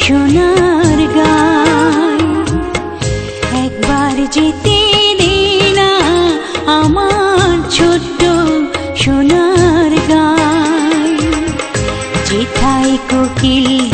সোনার গায় একবার যেতে দিনা আমার ছোট্ট সোনার গায় যেথায় কোকিল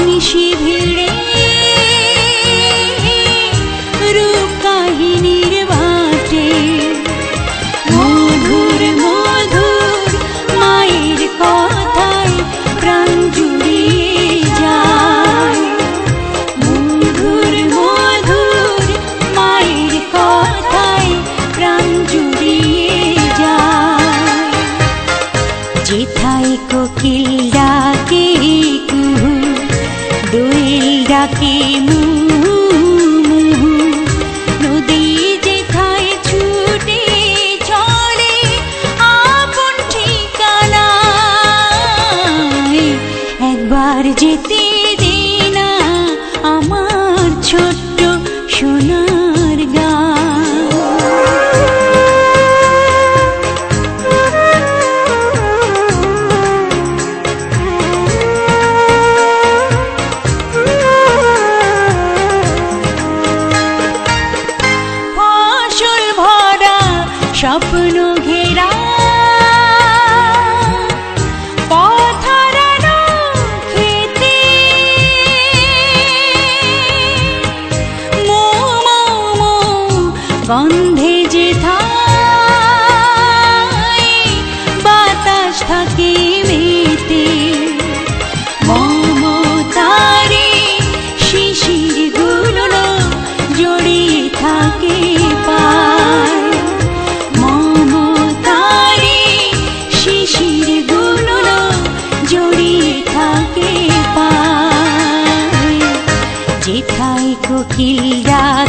নিশি ভিড়ে কোকিল রাত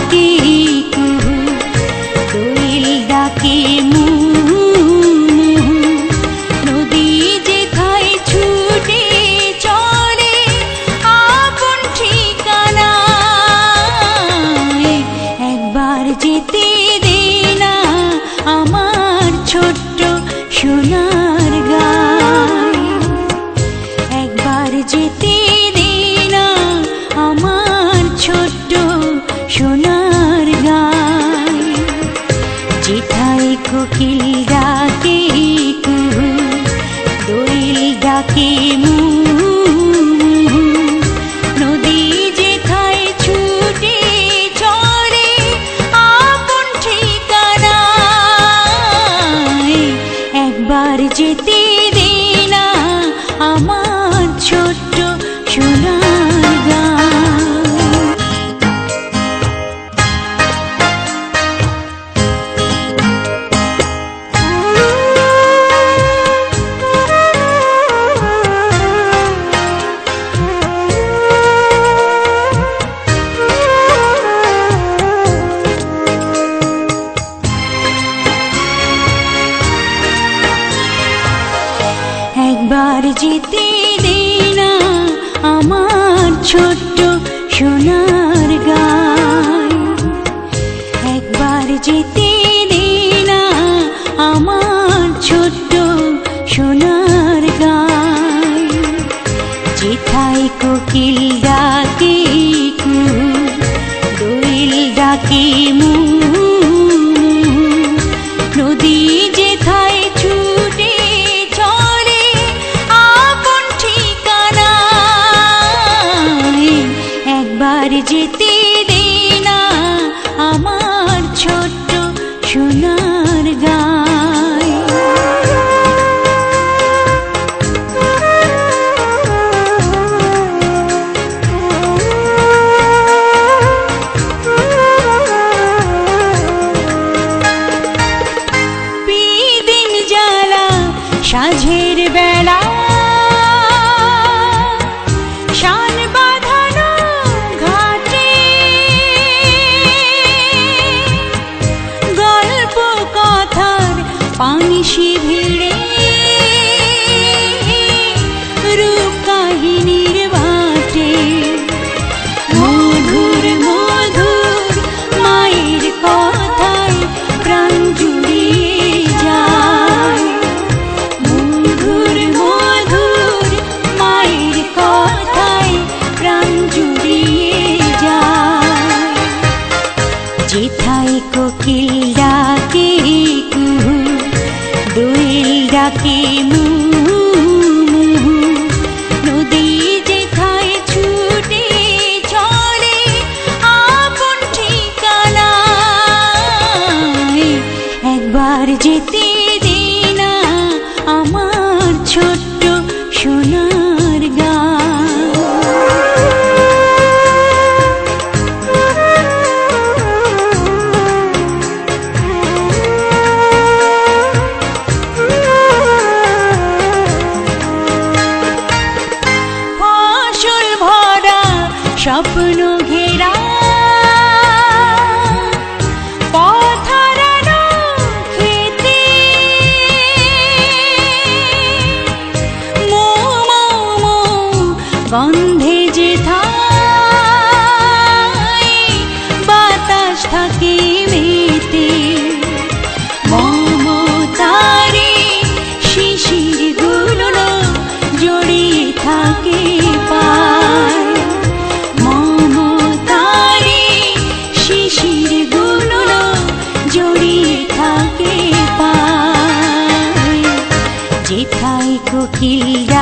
அகிலே যেথায় কোকিল ডাকে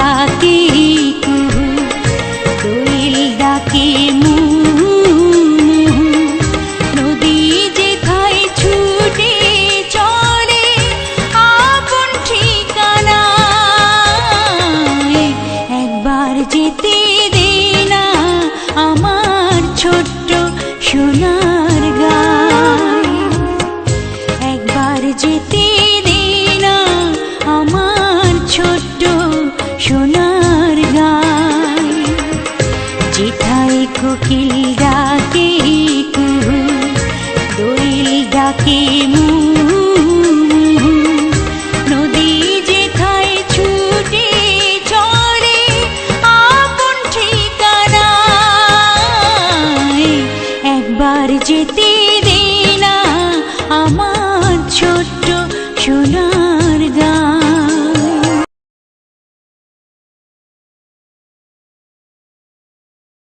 কোকিল ডাকে কুহু দোয়েল ডাকে মুহু